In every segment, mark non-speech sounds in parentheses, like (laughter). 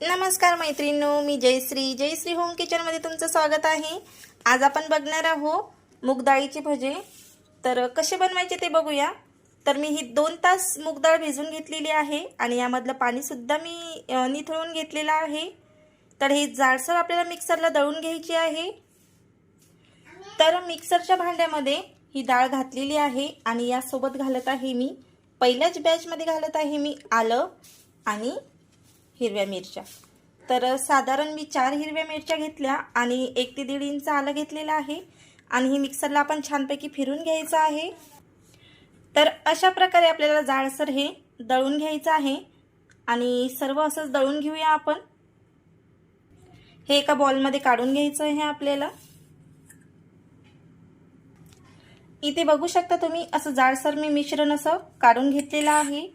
नमस्कार मैत्रिणींनो मी जयश्री. जयश्री होम किचनमध्ये तुमचं स्वागत आहे. आज आपण बघणार आहोत मूगडाळीचे भजे. तर कसे बनवायचे ते बघूया. तर मी ही दोन तास मूगडाळ भिजून घेतलेली आहे आणि यामधलं पाणीसुद्धा मी निथळून घेतलेलं आहे. तर हे जाडसर आपल्याला मिक्सरला दळून घ्यायची आहे. तर मिक्सरच्या भांड्यामध्ये ही डाळ घातलेली आहे आणि यासोबत घालत आहे मी. पहिल्याच बॅचमध्ये घालत आहे मी आलं आणि हिरव्या मिरच्या. तर साधारण मी चार हिरव्या मिरच्या घेतल्या आणि एक ते दीड इंच आलं घेतलेलं आहे आणि ही मिक्सरला आपण छानपैकी फिरून घ्यायचं आहे. तर अशा प्रकारे आपल्याला जाडसर हे दळून घ्यायचं आहे आणि सर्व असंच दळून घेऊया आपण. हे एका बॉलमध्ये काढून घ्यायचं आहे आपल्याला. इथे बघू शकता तुम्ही असं जाडसर मी मिश्रण असं काढून घेतलेलं आहे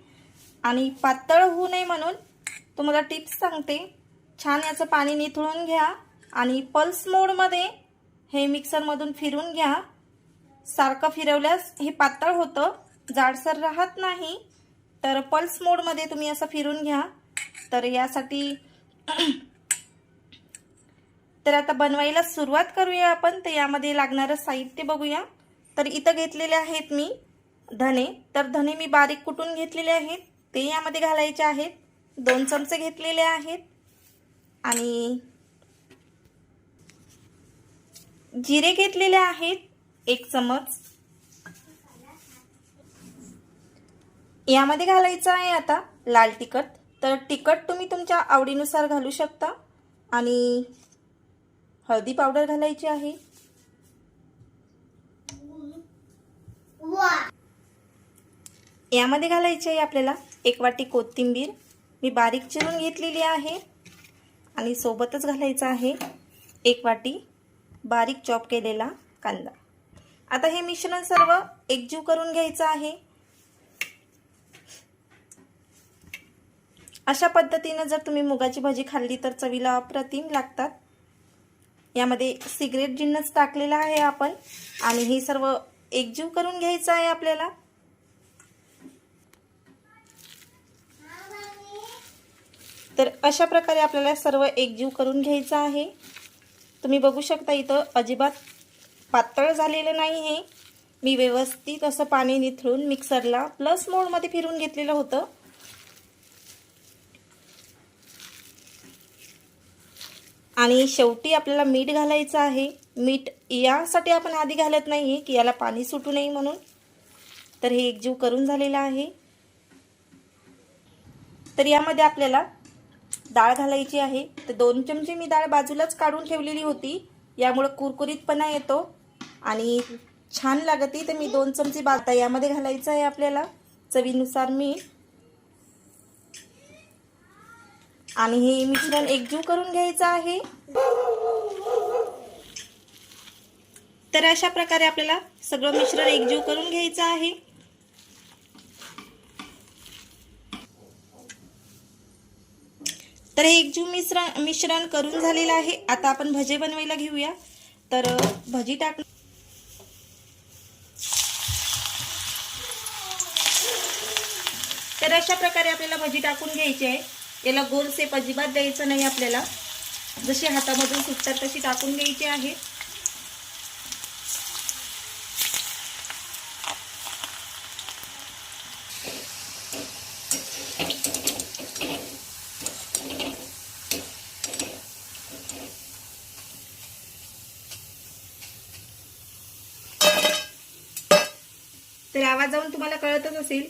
आणि पातळ होऊ नये म्हणून तुम्हाला टिप्स सांगते. छान याचं पाणी निथळून घ्या आणि पल्स मोडमध्ये हे मिक्सरमधून फिरून घ्या. सारखं फिरवल्यास हे पातळ होतं. जाडसर राहत नाही. तर पल्स मोडमध्ये तुम्ही असं फिरून घ्या. तर यासाठी (clears throat) तर आता बनवायला सुरुवात करूया आपण. तर यामध्ये लागणारं साहित्य बघूया. तर इथं घेतलेले आहेत मी धने. तर धने मी बारीक कुटून घेतलेले आहेत. ते यामध्ये घालायचे आहेत. दोन चमचे घेतलेले आहेत. आणि जिरे घेतलेले आहेत एक चमच. यामध्ये घालायचं आहे आता लाल तिखट. तर तिखट तुम्ही तुमच्या आवडीनुसार घालू शकता. आणि हळदी पावडर घालायची आहे. यामध्ये घालायची आहे आपल्याला एक वाटी कोथिंबीर. मी बारीक चिरून घेतलेली आहे आणि सोबतच घालायचं आहे एक वाटी बारीक चॉप केलेला कांदा. आता हे मिश्रण सर्व एकजीव करून घ्यायचं आहे. अशा पद्धतीनं जर तुम्ही मुगाची भाजी खाल्ली तर चवीला अप्रतिम लागतात. यामध्ये सिगरेट जिन्नस टाकलेला आहे आपण आणि हे सर्व एकजीव करून घ्यायचं आहे आपल्याला. तर अशा प्रकारे आपल्याला सर्व एकजीव करून घ्यायचं आहे. तुम्ही बघू शकता इथं अजिबात पातळ झालेलं नाही हे. मी व्यवस्थित असं पाणी निथळून मिक्सरला प्लस मोडमध्ये फिरून घेतलेलं होतं. आणि शेवटी आपल्याला मीठ घालायचं आहे. मीठ यासाठी आपण आधी घालत नाही आहे की याला पाणी सुटू नये म्हणून. तर हे एकजीव करून झालेलं आहे. तर यामध्ये आपल्याला डाळ घालायची आहे. तर दोन चमचे मी डाळ बाजूलाच काढून ठेवलेली होती. यामुळं कुरकुरीतपणा येतो. आणि छान लागते तर मी दोन चमचे बाता यामध्ये घालायचं आहे आपल्याला. चवीनुसार मीठ. आणि हे मिश्रण एकजीव करून घ्यायचं आहे. तर अशा प्रकारे आपल्याला सगळं मिश्रण एकजीव करून घ्यायचं आहे. तर हे एकजीव मिश्रण मिश्रण करून झालेलं आहे. आता आपण भजे बनवायला घेऊया. तर भजी टाक तर अशा प्रकारे आपल्याला भजी टाकून घ्यायची आहे. याला गोल सेप अजिबात द्यायचं नाही आपल्याला. जशी हातामधून सुटतात तशी टाकून घ्यायची आहे. तर आवाज जाऊन तुम्हाला कळतच असेल.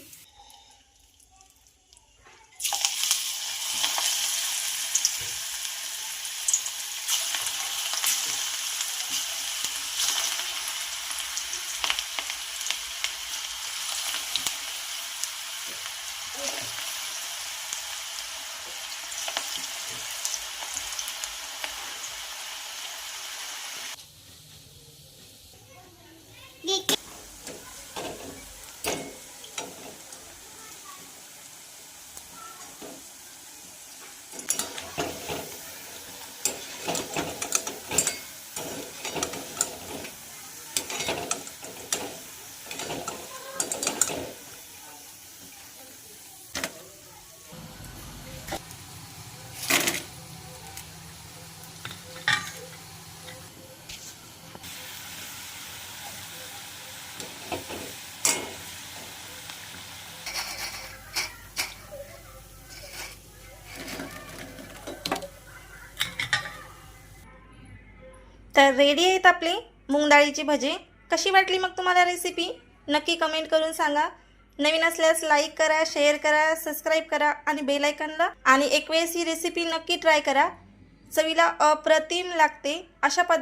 तर रेडी आहेत आपले? मूग डाळीची भजे. कशी वाटली मग तुम्हाला रेसिपी नक्की कमेंट करून सांगा. नवीन असल्यास लाईक करा शेअर करा सबस्क्राईब करा आणि बेलायकनला आणि एक वेळेस ही रेसिपी नक्की ट्राय करा. चवीला अप्रतिम लागते. अशा पद्धती